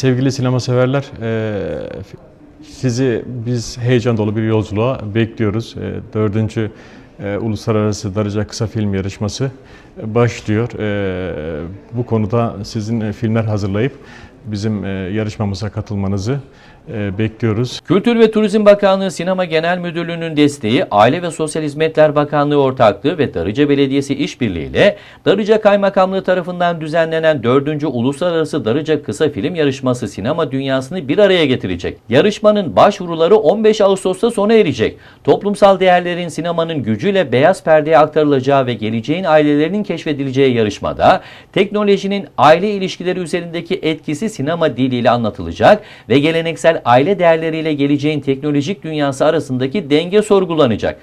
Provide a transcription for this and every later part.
Sevgili sinema severler, eee, sizi biz heyecan dolu bir yolculuğa bekliyoruz. Eee, Dördüncü eee, Uluslararası Darıca Kısa Film Yarışması e, başlıyor. Bu konuda sizin e, filmler hazırlayıp bizim e, yarışmamıza katılmanızı e, bekliyoruz. Kültür ve Turizm Bakanlığı Sinema Genel Müdürlüğü'nün desteği, Aile ve Sosyal Hizmetler Bakanlığı ortaklığı ve Darıca Belediyesi işbirliğiyle Darıca Kaymakamlığı tarafından düzenlenen 4. Uluslararası Darıca Kısa Film Yarışması sinema dünyasını bir araya getirecek. Yarışmanın başvuruları 15 Ağustos'ta sona erecek. Toplumsal değerlerin sinemanın gücüyle beyaz perdeye aktarılacağı ve geleceğin ailelerinin keşfedileceği yarışmada teknolojinin aile ilişkileri üzerindeki etkisi sinema diliyle anlatılacak ve geleneksel aile değerleriyle geleceğin teknolojik dünyası arasındaki denge sorgulanacak.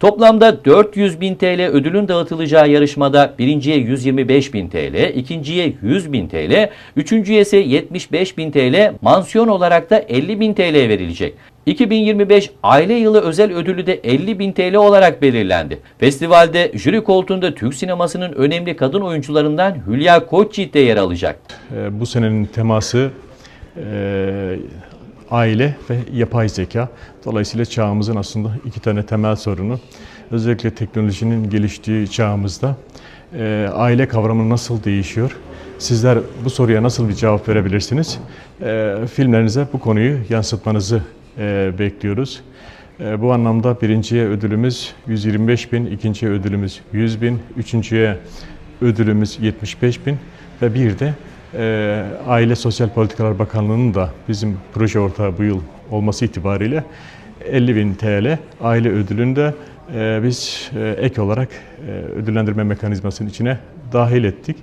Toplamda 400 bin TL ödülün dağıtılacağı yarışmada birinciye 125 bin TL, ikinciye 100 bin TL, üçüncüye ise 75 bin TL, mansiyon olarak da 50 bin TL verilecek. 2025 Aile Yılı özel ödülü de 50 bin TL olarak belirlendi. Festivalde jüri koltuğunda Türk sinemasının önemli kadın oyuncularından Hülya Koçyiğit de yer alacak. E, Bu senenin teması e, aile ve yapay zeka. Dolayısıyla çağımızın aslında iki tane temel sorunu. Özellikle teknolojinin geliştiği çağımızda e, aile kavramı nasıl değişiyor? Sizler bu soruya nasıl bir cevap verebilirsiniz? E, filmlerinize bu konuyu yansıtmanızı e, bekliyoruz. E, bu anlamda birinciye ödülümüz 125 bin, ikinciye ödülümüz 100 bin, üçüncüye ödülümüz 75 bin ve bir de e, Aile Sosyal Politikalar Bakanlığı'nın da bizim proje ortağı bu yıl olması itibariyle 50 bin TL aile ödülünü de e, biz e, ek olarak e, ödüllendirme mekanizmasının içine dahil ettik.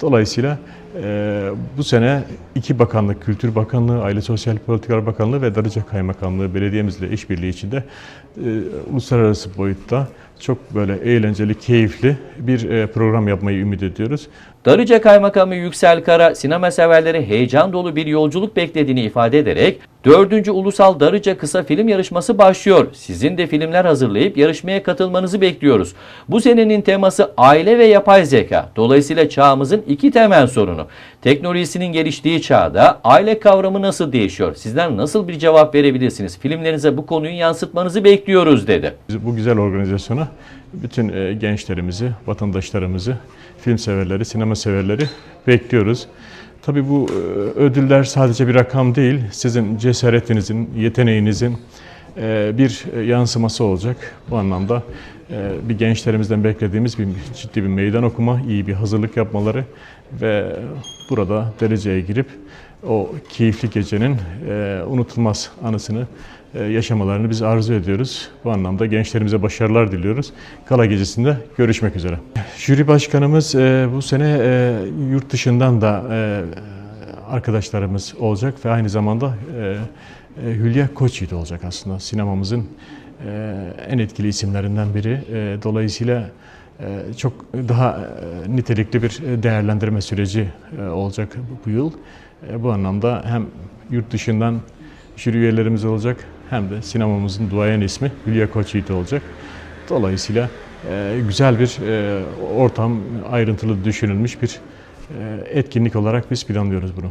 Dolayısıyla e, bu sene iki bakanlık, Kültür Bakanlığı, Aile Sosyal Politikalar Bakanlığı ve Darıca Kaymakamlığı belediyemizle işbirliği içinde e, uluslararası boyutta çok böyle eğlenceli, keyifli bir e, program yapmayı ümit ediyoruz. Darıca Kaymakamı Yüksel Kara, sinema severleri heyecan dolu bir yolculuk beklediğini ifade ederek 4. Ulusal Darıca Kısa Film Yarışması başlıyor. Sizin de filmler hazırlayıp yarışmaya katılmanızı bekliyoruz. Bu senenin teması aile ve yapay zeka. Dolayısıyla çağımızın iki temel sorunu. Teknolojisinin geliştiği çağda aile kavramı nasıl değişiyor? Sizden nasıl bir cevap verebilirsiniz? Filmlerinize bu konuyu yansıtmanızı bekliyoruz dedi. Bu güzel organizasyona bütün e, gençlerimizi, vatandaşlarımızı, film severleri, sinema severleri bekliyoruz. Tabii bu e, ödüller sadece bir rakam değil, sizin cesaretinizin, yeteneğinizin bir e, yansıması olacak. Bu anlamda e, bir gençlerimizden beklediğimiz bir ciddi bir meydan okuma, iyi bir hazırlık yapmaları ve burada dereceye girip o keyifli gecenin e, unutulmaz anısını e, yaşamalarını biz arzu ediyoruz. Bu anlamda gençlerimize başarılar diliyoruz. Kala gecesinde görüşmek üzere. Jüri başkanımız e, bu sene e, yurt dışından da e, arkadaşlarımız olacak ve aynı zamanda e, e, Hülya Koçyiğit olacak aslında sinemamızın e, en etkili isimlerinden biri. E, dolayısıyla e, çok daha e, nitelikli bir değerlendirme süreci e, olacak bu yıl. E, Bu anlamda hem yurt dışından jüri üyelerimiz olacak hem de sinemamızın duayen ismi Hülya Koçyiğit olacak. Dolayısıyla e, güzel bir e, ortam, ayrıntılı düşünülmüş bir e, etkinlik olarak biz planlıyoruz bunu.